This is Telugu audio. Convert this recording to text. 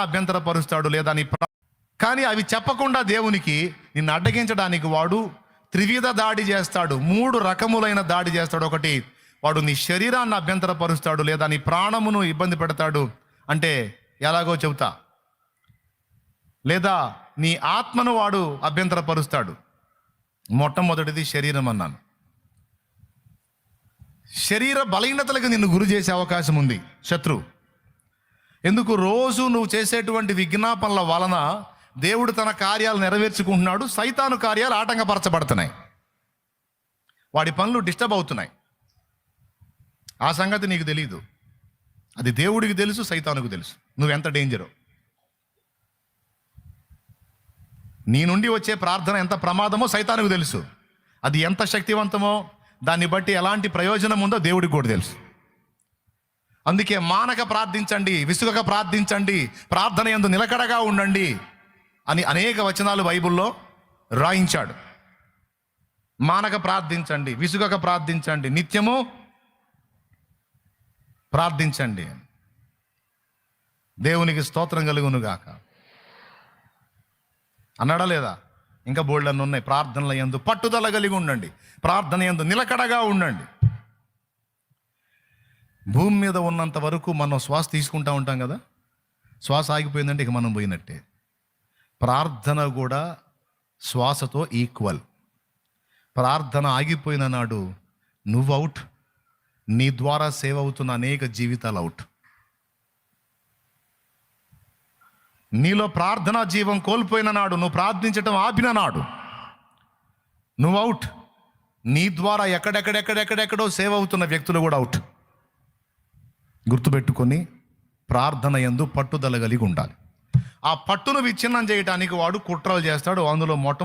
అభ్యంతరపరుస్తాడు లేదా నీ కానీ అవి చెప్పకుండా దేవునికి నిన్ను అడ్డగించడానికి వాడు త్రివిధ దాడి చేస్తాడు మూడు రకములైన దాడి చేస్తాడు. ఒకటి వాడు నీ శరీరాన్ని అభ్యంతరపరుస్తాడు లేదా నీ ప్రాణమును ఇబ్బంది పెడతాడు. అంటే ఎలాగో చెబుతా లేదా నీ ఆత్మను వాడు అభ్యంతరపరుస్తాడు. మొట్టమొదటిది శరీరం అన్నాను. శరీర బలహీనతలకు నిన్ను గురి చేసే అవకాశం ఉంది శత్రు. ఎందుకు రోజు నువ్వు చేసేటువంటి విజ్ఞాపనల వలన దేవుడు తన కార్యాలు నెరవేర్చుకుంటున్నాడు? సైతాను కార్యాలు ఆటంకపరచబడుతున్నాయి. వాడి పనులు డిస్టర్బ్ అవుతున్నాయి. ఆ సంగతి నీకు తెలియదు అది దేవుడికి తెలుసు సైతానుకు తెలుసు. నువ్వెంత డేంజరో. నీ నుండి వచ్చే ప్రార్థన ఎంత ప్రమాదమో సైతానుకు తెలుసు. అది ఎంత శక్తివంతమో దాన్ని బట్టి ఎలాంటి ప్రయోజనం ఉందో దేవుడికి కూడా తెలుసు. అందుకే మానక ప్రార్థించండి విసుగక ప్రార్థించండి ప్రార్థన ఎందు నిలకడగా ఉండండి అని అనేక వచనాలు బైబిల్లో రాయించాడు. మానక ప్రార్థించండి విసుగక ప్రార్థించండి నిత్యము ప్రార్థించండి. దేవునికి స్తోత్రం కలుగునుగాక అన్నాడా లేదా? ఇంకా బోల్డన్ని ఉన్నాయి. ప్రార్థనల ఎందు పట్టుదల కలిగి ఉండండి. ప్రార్థన ఎందు నిలకడగా ఉండండి. భూమి మీద ఉన్నంత వరకు మనం శ్వాస తీసుకుంటా ఉంటాం కదా? శ్వాస ఆగిపోయిందంటే ఇక మనం పోయినట్టే. ప్రార్థన కూడా శ్వాసతో ఈక్వల్. ప్రార్థన ఆగిపోయిన నాడు నువ్వు అవుట్. నీ ద్వారా సేవ్ అవుతున్న అనేక జీవితాలు అవుట్. నీలో ప్రార్థనా జీవం కోల్పోయిన నాడు నువ్వు ప్రార్థించటం ఆపిన నాడు నువ్వు అవుట్. నీ ద్వారా ఎక్కడెక్కడెక్కడెక్కడెక్కడో సేవ్ అవుతున్న వ్యక్తులు కూడా అవుట్. గుర్తుపెట్టుకొని ప్రార్థన ఎందు పట్టుదల కలిగి ఉండాలి. ఆ పట్టును విచ్ఛిన్నం చేయడానికి వాడు కుట్రలు చేస్తాడు అందులో మొట్టమొదటి